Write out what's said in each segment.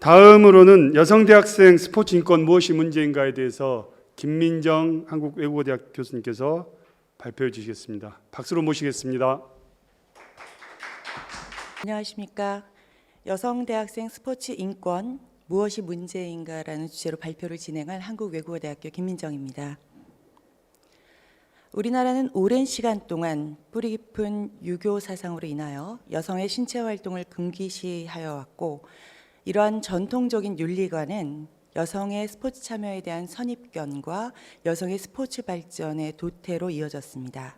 다음으로는 여성 대학생 스포츠 인권 무엇이 문제인가에 대해서 김민정 한국외국어대학 교수님께서 발표해 주시겠습니다. 박수로 모시겠습니다. 안녕하십니까. 여성 대학생 스포츠 인권 무엇이 문제인가라는 주제로 발표를 진행할 한국외국어대학교 김민정입니다. 우리나라는 오랜 시간 동안 뿌리 깊은 유교 사상으로 인하여 여성의 신체 활동을 금기시하여 왔고 이러한 전통적인 윤리관은 여성의 스포츠 참여에 대한 선입견과 여성의 스포츠 발전의 도태로 이어졌습니다.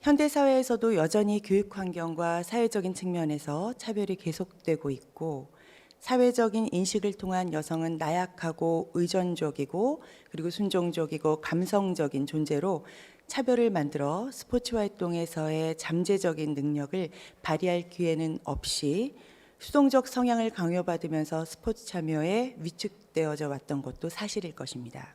현대 사회에서도 여전히 교육 환경과 사회적인 측면에서 차별이 계속되고 있고 사회적인 인식을 통한 여성은 나약하고 의존적이고 그리고 순종적이고 감성적인 존재로 차별을 만들어 스포츠 활동에서의 잠재적인 능력을 발휘할 기회는 없이 수동적 성향을 강요받으면서 스포츠 참여에 위축되어져 왔던 것도 사실일 것입니다.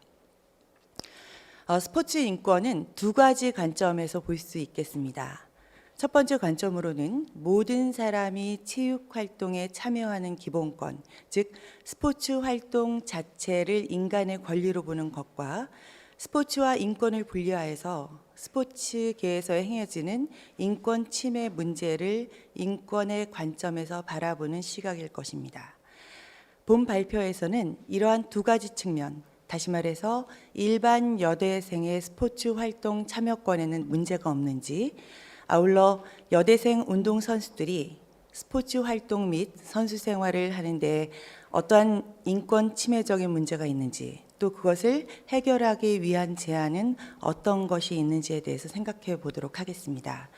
어, 스포츠 인권은 두 가지 관점에서 볼 수 있겠습니다. 첫 번째 관점으로는 모든 사람이 체육 활동에 참여하는 기본권, 즉 스포츠 활동 자체를 인간의 권리로 보는 것과 스포츠와 인권을 분리하여서 스포츠계에서 행해지는 인권 침해 문제를 인권의 관점에서 바라보는 시각일 것입니다. 본 발표에서는 이러한 두 가지 측면, 다시 말해서 일반 여대생의 스포츠 활동 참여권에는 문제가 없는지, 아울러 여대생 운동 선수들이 스포츠 활동 및 선수 생활을 하는데 어떠한 인권 침해적인 문제가 있는지, 또 그것을 해결하기 위한 제안은 어떤 것이 있는지에 대해서 생각해 보도록 하겠습니다.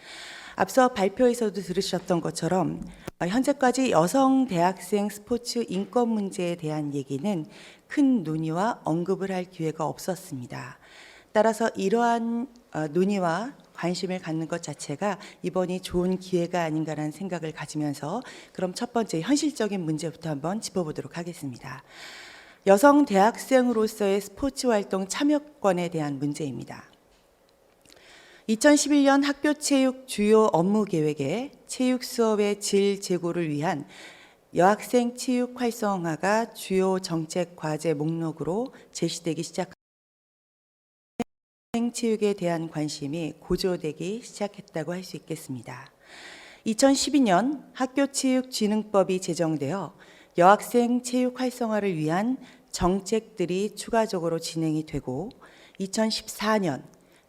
앞서 발표에서도 들으셨던 것처럼 현재까지 여성 대학생 스포츠 인권 문제에 대한 얘기는 큰 논의와 언급을 할 기회가 없었습니다. 따라서 이러한 어, 논의와 관심을 갖는 것 자체가 이번이 좋은 기회가 아닌가라는 생각을 가지면서 그럼 첫 번째 현실적인 문제부터 한번 짚어보도록 하겠습니다. 여성 대학생으로서의 스포츠 활동 참여권에 대한 문제입니다. 2011년 학교 체육 주요 업무 계획에 체육 수업의 질 제고를 위한 여학생 체육 활성화가 주요 정책 과제 목록으로 제시되기 시작 체육에 대한 관심이 고조되기 시작했다고 할 수 있겠습니다. 2012년 학교체육진흥법이 제정되어 여학생 체육 활성화를 위한 정책들이 추가적으로 진행이 되고 2014년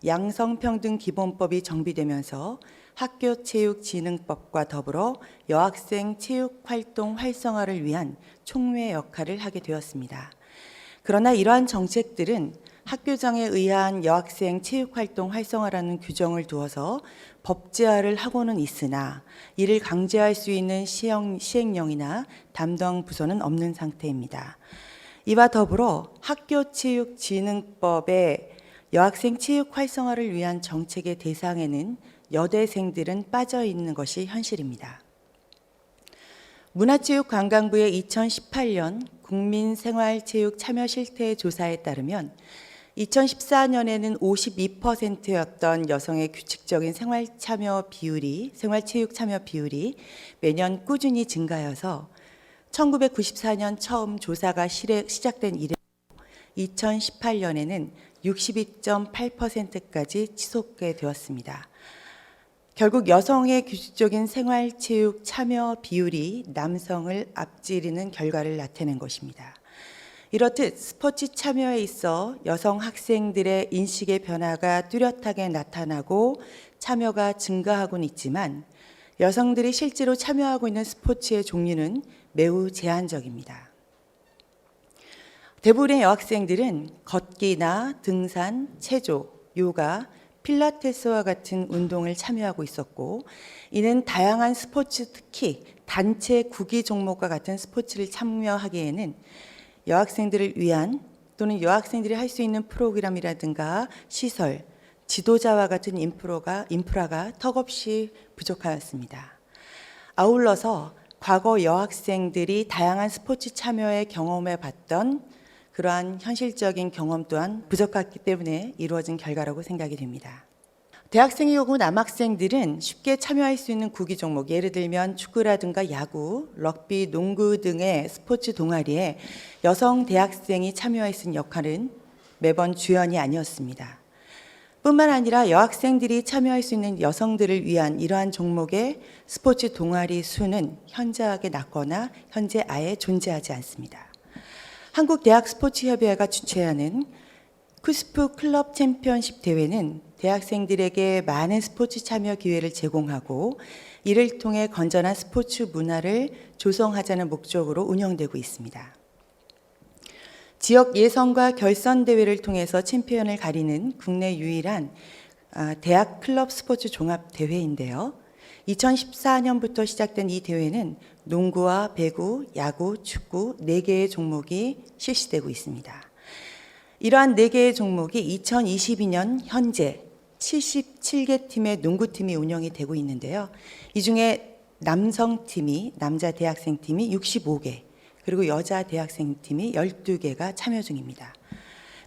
양성평등 기본법이 정비되면서 학교 체육 진흥법과 더불어 여학생 체육 활동 활성화를 위한 총회 역할을 하게 되었습니다. 그러나 이러한 정책들은 학교장에 의한 여학생 체육활동 활성화라는 규정을 두어서 법제화를 하고는 있으나 이를 강제할 수 있는 시행, 시행령이나 담당 부서는 없는 상태입니다. 이와 더불어 학교체육진흥법에 여학생 체육 활성화를 위한 정책의 대상에는 여대생들은 빠져 있는 것이 현실입니다. 문화체육관광부의 2018년 국민생활체육 참여 실태 조사에 따르면 2014년에는 52%였던 여성의 규칙적인 생활 참여 비율이 생활 체육 참여 비율이 매년 꾸준히 증가해서 1994년 처음 조사가 시작된 이래 2018년에는 62.8%까지 치솟게 되었습니다. 결국 여성의 규칙적인 생활 체육 참여 비율이 남성을 앞지르는 결과를 나타낸 것입니다. 이렇듯 스포츠 참여에 있어 여성 학생들의 인식의 변화가 뚜렷하게 나타나고 참여가 증가하고는 있지만 여성들이 실제로 참여하고 있는 스포츠의 종류는 매우 제한적입니다. 대부분의 여학생들은 걷기나 등산, 체조, 요가, 필라테스와 같은 운동을 참여하고 있었고 이는 다양한 스포츠 특히 단체 구기 종목과 같은 스포츠를 참여하기에는 여학생들을 위한 또는 여학생들이 할 수 있는 프로그램이라든가 시설, 지도자와 같은 인프라가, 인프라가 턱없이 부족하였습니다. 아울러서 과거 여학생들이 다양한 스포츠 참여에 경험해 봤던 그러한 현실적인 경험 또한 부족했기 때문에 이루어진 결과라고 생각이 됩니다. 대학생의 경우 남학생들은 쉽게 참여할 수 있는 구기 종목, 예를 들면 축구라든가 야구, 럭비, 농구 등의 스포츠 동아리에 여성 대학생이 참여할 수 있는 역할은 매번 주연이 아니었습니다. 뿐만 아니라 여학생들이 참여할 수 있는 여성들을 위한 이러한 종목의 스포츠 동아리 수는 현저하게 낮거나 현재 아예 존재하지 않습니다. 한국대학 스포츠협의회가 주최하는 쿠스프 클럽 챔피언십 대회는 대학생들에게 많은 스포츠 참여 기회를 제공하고 이를 통해 건전한 스포츠 문화를 조성하자는 목적으로 운영되고 있습니다. 지역 예선과 결선 대회를 통해서 챔피언을 가리는 국내 유일한 아, 대학 클럽 스포츠 종합 대회인데요. 2014년부터 시작된 이 대회는 농구와 배구, 야구, 축구 4개의 종목이 실시되고 있습니다. 이러한 4개의 종목이 2022년 현재 77개 팀의 농구팀이 운영이 되고 있는데요. 이 중에 남성팀이, 남자 대학생팀이 65개, 그리고 여자 대학생팀이 12개가 참여 중입니다.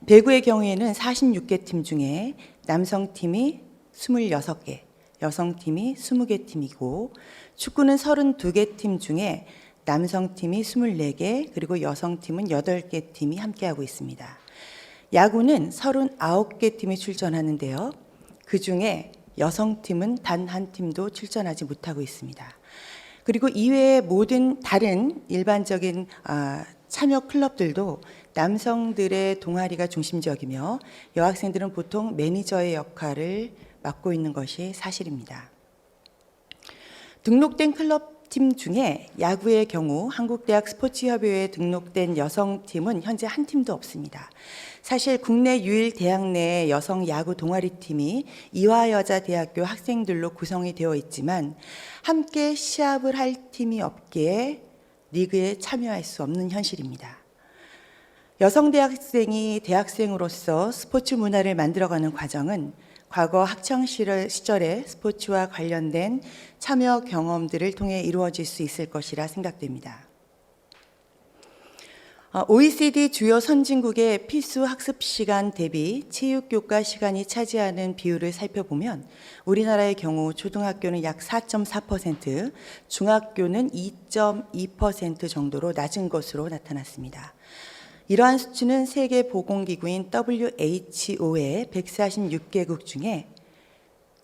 배구의 경우에는 46개 팀 중에 남성팀이 26개, 여성팀이 20개 팀이고 축구는 32개 팀 중에 남성팀이 24개 그리고 여성팀은 8개 팀이 함께하고 있습니다. 야구는 39개 팀이 출전하는데요. 그 중에 여성팀은 단 한 팀도 출전하지 못하고 있습니다. 그리고 이외의 모든 다른 일반적인 아, 참여 클럽들도 남성들의 동아리가 중심적이며 여학생들은 보통 매니저의 역할을 맡고 있는 것이 사실입니다. 등록된 클럽 팀 중에 야구의 경우 한국대학 스포츠협의회에 등록된 여성팀은 현재 한 팀도 없습니다. 사실 국내 유일 대학 내 여성 야구 동아리 팀이 이화여자대학교 학생들로 구성이 되어 있지만 함께 시합을 할 팀이 없기에 리그에 참여할 수 없는 현실입니다. 여성 대학생이 대학생으로서 스포츠 문화를 만들어가는 과정은 과거 학창 시절- 시절의 스포츠와 관련된 참여 경험들을 통해 이루어질 수 있을 것이라 생각됩니다. 어, OECD 주요 선진국의 필수 학습 시간 대비 체육 교과 시간이 차지하는 비율을 살펴보면 우리나라의 경우 초등학교는 약 4.4%, 중학교는 2.2% 정도로 낮은 것으로 나타났습니다. 이러한 수치는 세계 보건기구인 WHO의 146개국 중에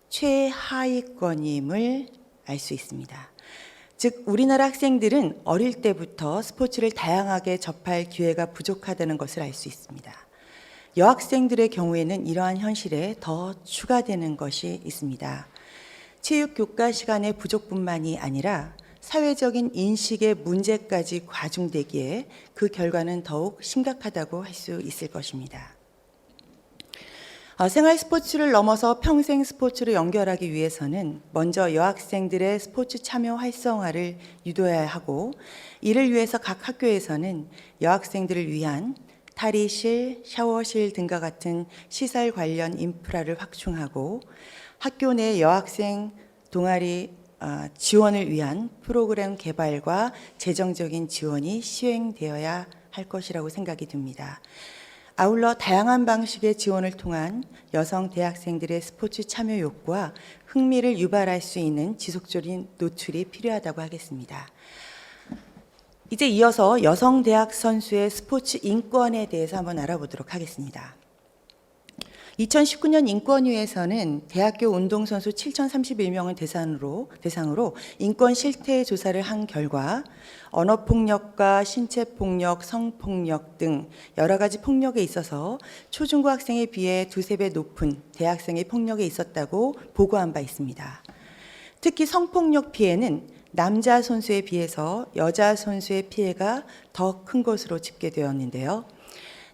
최하위권임을 알 수 있습니다. 즉 우리나라 학생들은 어릴 때부터 스포츠를 다양하게 접할 기회가 부족하다는 것을 알 수 있습니다. 여학생들의 경우에는 이러한 현실에 더 추가되는 것이 있습니다. 체육 교과 시간의 부족뿐만이 아니라 사회적인 인식의 문제까지 과중되기에 그 결과는 더욱 심각하다고 할 수 있을 것입니다. 어, 생활 스포츠를 넘어서 평생 스포츠를 연결하기 위해서는 먼저 여학생들의 스포츠 참여 활성화를 유도해야 하고 이를 위해서 각 학교에서는 여학생들을 위한 탈의실, 샤워실 등과 같은 시설 관련 인프라를 확충하고 학교 내 여학생 동아리 어, 지원을 위한 프로그램 개발과 재정적인 지원이 시행되어야 할 것이라고 생각이 듭니다. 아울러 다양한 방식의 지원을 통한 여성 대학생들의 스포츠 참여 욕구와 흥미를 유발할 수 있는 지속적인 노출이 필요하다고 하겠습니다. 이제 이어서 여성 대학 선수의 스포츠 인권에 대해서 한번 알아보도록 하겠습니다. 2019년 인권위에서는 대학교 운동선수 7,031명을 대상으로, 대상으로 인권 실태 조사를 한 결과 언어폭력과 신체폭력, 성폭력 등 여러 가지 폭력에 있어서 초중고 학생에 비해 두세 배 높은 대학생의 폭력에 있었다고 보고한 바 있습니다. 특히 성폭력 피해는 남자 선수에 비해서 여자 선수의 피해가 더 큰 것으로 집계되었는데요.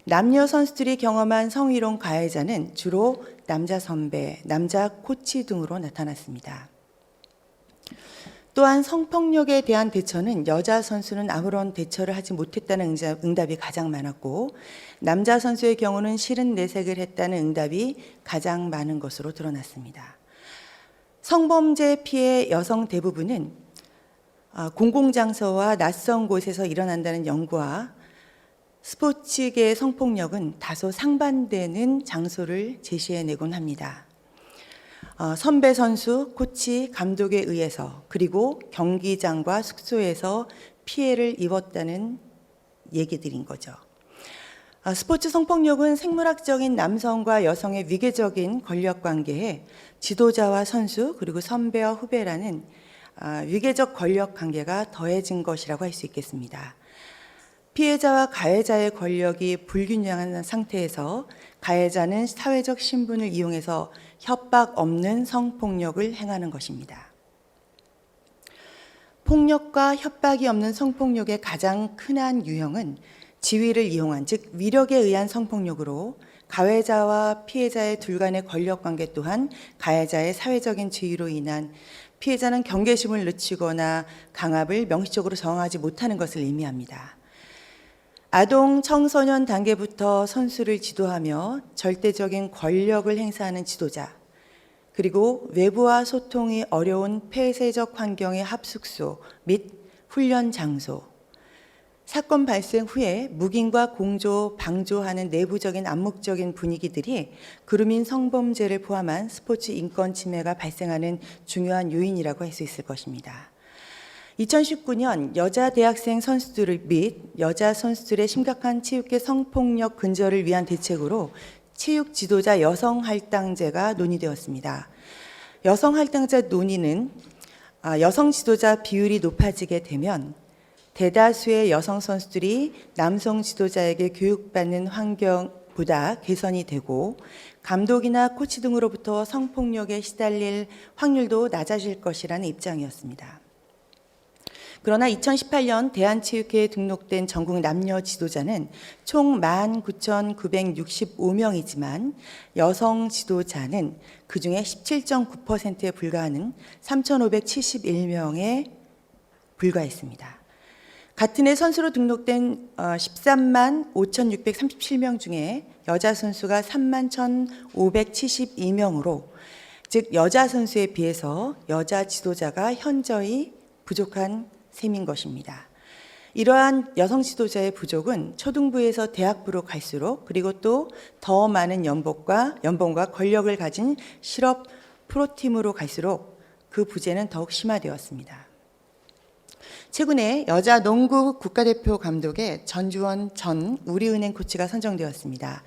남녀 선수들이 경험한 성희롱 가해자는 주로 남자 선배, 남자 코치 등으로 나타났습니다. 또한 성폭력에 대한 대처는 여자 선수는 아무런 대처를 하지 못했다는 응답이 가장 많았고 남자 선수의 경우는 실은 내색을 했다는 응답이 가장 많은 것으로 드러났습니다. 성범죄 피해 여성 대부분은 아, 공공장소와 낯선 곳에서 일어난다는 연구와 스포츠계 성폭력은 다소 상반되는 장소를 제시해내곤 합니다. 어, 선배 선수, 코치, 감독에 의해서 그리고 경기장과 숙소에서 피해를 입었다는 얘기들인 거죠. 아, 스포츠 성폭력은 생물학적인 남성과 여성의 위계적인 권력 관계에 지도자와 선수 그리고 선배와 후배라는 아, 위계적 권력 관계가 더해진 것이라고 할 수 있겠습니다. 피해자와 가해자의 권력이 불균형한 상태에서 가해자는 사회적 신분을 이용해서 협박 없는 성폭력을 행하는 것입니다. 폭력과 협박이 없는 성폭력의 가장 흔한 유형은 지위를 이용한 즉 위력에 의한 성폭력으로 가해자와 피해자의 둘 간의 권력 관계 또한 가해자의 사회적인 지위로 인한 피해자는 경계심을 늦추거나 강압을 명시적으로 정하지 못하는 것을 의미합니다. 아동 청소년 단계부터 선수를 지도하며 절대적인 권력을 행사하는 지도자, 그리고 외부와 소통이 어려운 폐쇄적 환경의 합숙소 및 훈련 장소, 사건 발생 후에 묵인과 공조, 방조하는 내부적인 암묵적인 분위기들이 그루밍 성범죄를 포함한 스포츠 인권 침해가 발생하는 중요한 요인이라고 할 수 있을 것입니다. 2019년 여자 대학생 선수들 및 여자 선수들의 심각한 체육계 성폭력 근절을 위한 대책으로 체육 지도자 여성 할당제가 논의되었습니다. 여성 할당제 논의는 아, 여성 지도자 비율이 높아지게 되면 대다수의 여성 선수들이 남성 지도자에게 교육받는 환경보다 개선이 되고 감독이나 코치 등으로부터 성폭력에 시달릴 확률도 낮아질 것이라는 입장이었습니다. 그러나 2018년 대한체육회에 등록된 전국 남녀 지도자는 총 19,965명이지만 여성 지도자는 그 중에 17.9%에 불과하는 3,571명에 불과했습니다. 같은 해 선수로 등록된 13만 5,637명 중에 여자 선수가 3만 1,572명으로 즉 여자 선수에 비해서 여자 지도자가 현저히 부족한 셈인 것입니다. 이러한 여성 지도자의 부족은 초등부에서 대학부로 갈수록 그리고 또 더 많은 연봉과 연봉과 권력을 가진 실업 프로팀으로 갈수록 그 부재는 더욱 심화되었습니다. 최근에 여자 농구 국가대표 감독에 전주원 전 우리은행 코치가 선정되었습니다.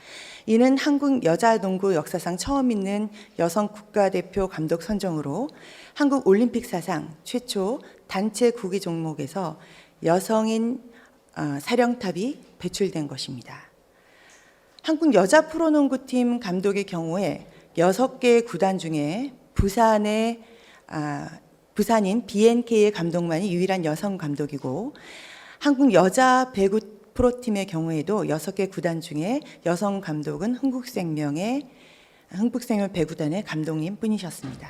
이는 한국 여자 농구 역사상 처음 있는 여성 국가대표 감독 선정으로 한국 올림픽 사상 최초 단체 구기 종목에서 여성인 어, 사령탑이 배출된 것입니다. 한국 여자 프로농구팀 감독의 경우에 여섯 개 구단 중에 부산의 아, 부산인 BNK의 감독만이 유일한 여성 감독이고 한국 여자 배구 프로팀의 경우에도 여섯 개 구단 중에 여성 감독은 흥국생명의 흥국생명 배구단의 감독님 뿐이셨습니다.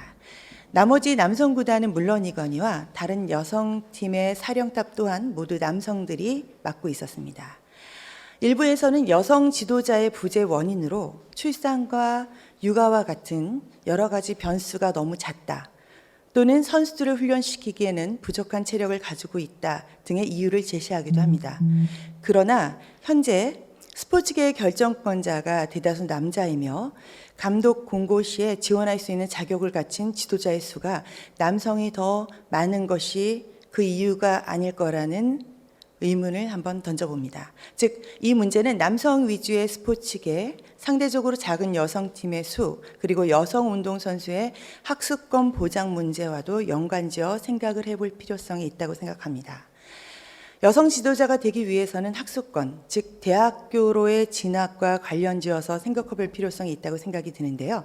나머지 남성 구단은 물론이거니와 다른 여성 팀의 사령탑 또한 모두 남성들이 맡고 있었습니다. 일부에서는 여성 지도자의 부재 원인으로 출산과 육아와 같은 여러 가지 변수가 너무 잦다. 또는 선수들을 훈련시키기에는 부족한 체력을 가지고 있다 등의 이유를 제시하기도 합니다. 그러나 현재 스포츠계의 결정권자가 대다수 남자이며 감독 공고 시에 지원할 수 있는 자격을 갖춘 지도자의 수가 남성이 더 많은 것이 그 이유가 아닐 거라는 의문을 한번 던져봅니다. 즉, 이 문제는 남성 위주의 스포츠계, 상대적으로 작은 여성팀의 수, 그리고 여성 운동선수의 학습권 보장 문제와도 연관지어 생각을 해볼 필요성이 있다고 생각합니다. 여성 지도자가 되기 위해서는 학습권, 즉 대학교로의 진학과 관련지어서 생각해볼 필요성이 있다고 생각이 드는데요.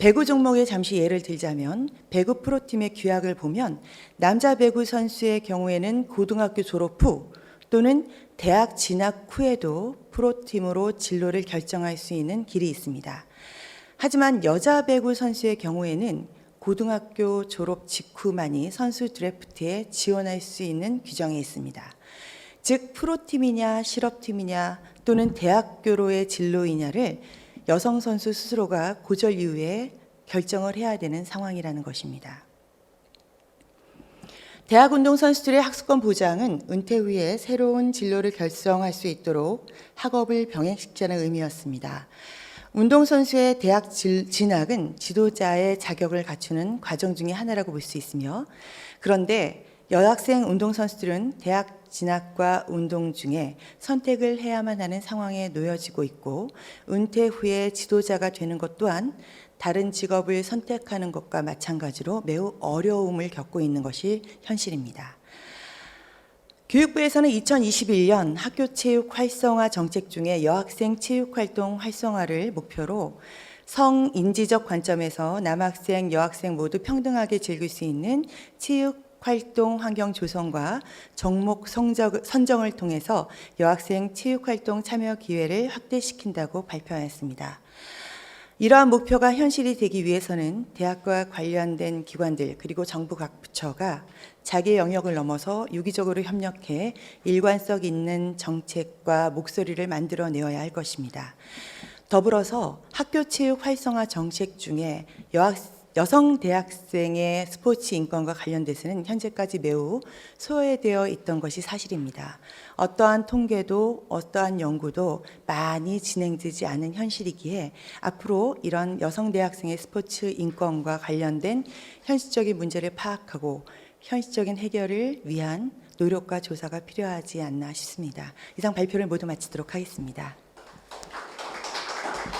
배구 종목에 잠시 예를 들자면 배구 프로팀의 규약을 보면 남자 배구 선수의 경우에는 고등학교 졸업 후 또는 대학 진학 후에도 프로팀으로 진로를 결정할 수 있는 길이 있습니다. 하지만 여자 배구 선수의 경우에는 고등학교 졸업 직후만이 선수 드래프트에 지원할 수 있는 규정이 있습니다. 즉 프로팀이냐 실업팀이냐 또는 대학교로의 진로이냐를 여성 선수 스스로가 고졸 이후에 결정을 해야 되는 상황이라는 것입니다. 대학 운동 선수들의 학습권 보장은 은퇴 후에 새로운 진로를 결정할 수 있도록 학업을 병행시키자는 의미였습니다. 운동 선수의 대학 질- 진학은 지도자의 자격을 갖추는 과정 중의 하나라고 볼 수 있으며 그런데 여학생 운동 선수들은 대학 진학과 운동 중에 선택을 해야만 하는 상황에 놓여지고 있고 은퇴 후에 지도자가 되는 것 또한 다른 직업을 선택하는 것과 마찬가지로 매우 어려움을 겪고 있는 것이 현실입니다. 교육부에서는 2021년 학교 체육 활성화 정책 중에 여학생 체육 활동 활성화를 목표로 성인지적 관점에서 남학생, 여학생 모두 평등하게 즐길 수 있는 체육 활동 환경 조성과 종목 성적, 선정을 통해서 여학생 체육 활동 참여 기회를 확대시킨다고 발표하였습니다. 이러한 목표가 현실이 되기 위해서는 대학과 관련된 기관들 그리고 정부 각 부처가 자기 영역을 넘어서 유기적으로 협력해 일관성 있는 정책과 목소리를 만들어 내어야 할 것입니다. 더불어서 학교 체육 활성화 정책 중에 여학, 여성 대학생의 스포츠 인권과 관련돼서는 현재까지 매우 소외되어 있던 것이 사실입니다. 어떠한 통계도 어떠한 연구도 많이 진행되지 않은 현실이기에 앞으로 이런 여성 대학생의 스포츠 인권과 관련된 현실적인 문제를 파악하고 현실적인 해결을 위한 노력과 조사가 필요하지 않나 싶습니다. 이상 발표를 모두 마치도록 하겠습니다.